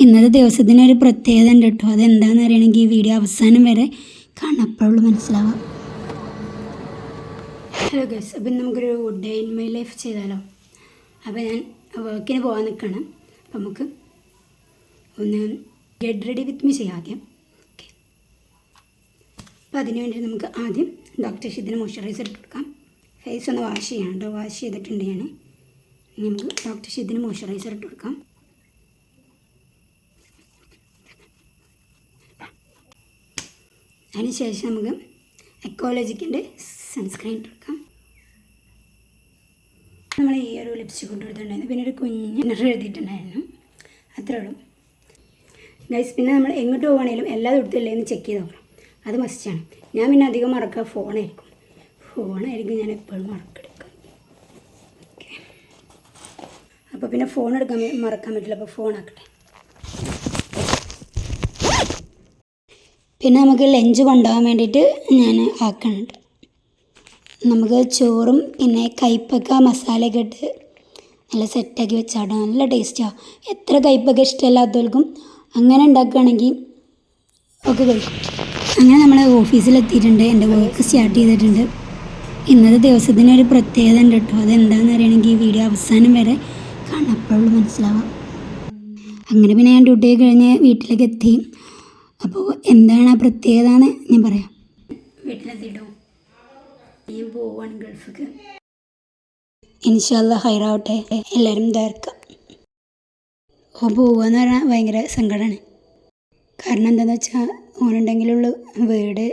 ഇന്നത്തെ ദിവസത്തിനൊരു പ്രത്യേകത ഉണ്ട് കേട്ടോ അതെന്താണെന്ന് അറിയണമെങ്കിൽ ഈ വീഡിയോ അവസാനം വരെ കാണപ്പോഴുള്ളൂ മനസ്സിലാവാം ഹലോ ഗസ് അപ്പം നമുക്കൊരു good day in my life ചെയ്താലോ? അപ്പോൾ ഞാൻ വർക്കിന് പോകാൻ നിൽക്കണം അപ്പം നമുക്ക് ഒന്ന് ഗെറ്റ് റെഡി വിത്ത് മീ ചെയ്യാം ആദ്യം. ഓക്കെ അപ്പം അതിന് വേണ്ടി നമുക്ക് ആദ്യം ഡോക്ടർ ഷിദിന് മോയ്സ്ചറൈസർ ഇട്ട് കൊടുക്കാം. ഫേസ് ഒന്ന് വാഷ് ചെയ്യണം കേട്ടോ വാഷ് ചെയ്തിട്ടുണ്ട് ഞാൻ നമുക്ക് ഡോക്ടർ ഷിദിന് മോയ്സ്ചറൈസർ ഇട്ട് കൊടുക്കാം. അതിന് ശേഷം നമുക്ക് എക്കോളജിക്കിന്റെ സൺസ്ക്രീൻ എടുക്കാം നമ്മൾ ഈ ഒരു ലിപ്സ്റ്റിക് കൊണ്ട് കൊടുത്തിട്ടുണ്ടായിരുന്നു. പിന്നെ ഒരു കുഞ്ഞിനർ എഴുതിയിട്ടുണ്ടായിരുന്നു. അത്രേ ഉള്ളൂ. ഗൈസ് പിന്നെ നമ്മൾ എങ്ങോട്ട് പോകുകയാണെങ്കിലും എല്ലാ കൊടുത്തില്ലേ എന്ന് ചെക്ക് ചെയ്ത് നോക്കണം. അത് മസ്റ്റാണ് ഞാൻ പിന്നെ അധികം മറക്കുക ഫോണായിരിക്കും ഫോണായിരിക്കും ഞാൻ എപ്പോഴും മറക്കെടുക്കുക. ഓക്കെ അപ്പോൾ പിന്നെ ഫോൺ എടുക്കാൻ മറക്കാൻ പറ്റില്ല. അപ്പോൾ ഫോൺ പിന്നെ നമുക്ക് ലഞ്ച് കൊണ്ടുപോകാൻ വേണ്ടിയിട്ട് ഞാൻ ആക്കുന്നുണ്ട് നമുക്ക് ചോറും പിന്നെ കയ്പ്പക്ക മസാലയൊക്കെ ഇട്ട് നല്ല സെറ്റാക്കി വെച്ചാട്ടോ. നല്ല ടേസ്റ്റാണ് എത്ര കയ്പ്പൊക്കെ ഇഷ്ടമല്ലാത്തവർക്കും അങ്ങനെ ഉണ്ടാക്കുകയാണെങ്കിൽ ഒക്കെ കഴിക്കും അങ്ങനെ നമ്മൾ ഓഫീസിലെത്തിയിട്ടുണ്ട്. എന്റെ വർക്ക് സ്റ്റാർട്ട് ചെയ്തിട്ടുണ്ട്. ഇന്നത്തെ ദിവസത്തിനൊരു പ്രത്യേകത ഉണ്ട് കേട്ടോ. അതെന്താണെന്ന് അറിയണമെങ്കിൽ ഈ വീഡിയോ അവസാനം വരെ കാണണം. അപ്പോഴുള്ളൂ മനസ്സിലാവാം. അങ്ങനെ പിന്നെ ഞാൻ ഡ്യൂട്ടി കഴിഞ്ഞ് വീട്ടിലേക്ക് എത്തി. അപ്പോൾ എന്താണ് ആ പ്രത്യേകത എന്ന് ഞാൻ പറയാം. വീട്ടിലെത്തിയിട്ടോ ഞാൻ പോവാണ് ഗൾഫിക്ക്. ഇൻഷാല്ല ഹൈറാവട്ടെ. എല്ലാവരും ദ്വാരക്കാം ഓ പോവാന്ന് പറഞ്ഞാൽ ഭയങ്കര സങ്കടമാണ് കാരണം എന്താണെന്ന് വെച്ചാൽ ഓനുണ്ടെങ്കിലുള്ള വീട്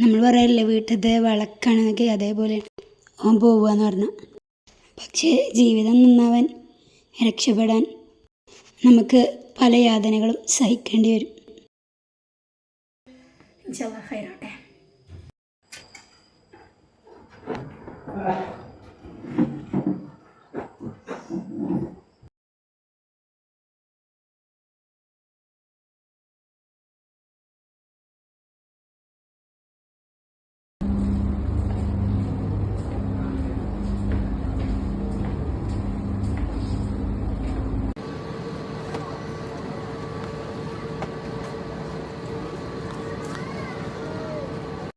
നമ്മൾ പറയല്ലേ വീട്ടിലത്തെ വിളക്കാണെന്നൊക്കെ അതേപോലെ. ഓൻ പോവുകയെന്ന് പറഞ്ഞു. പക്ഷേ ജീവിതം നന്നാവാൻ രക്ഷപ്പെടാൻ നമുക്ക് പല യാതനകളും സഹിക്കേണ്ടി വരും. ഇൻഷാല്ലാ ഹൈറാവട്ടെ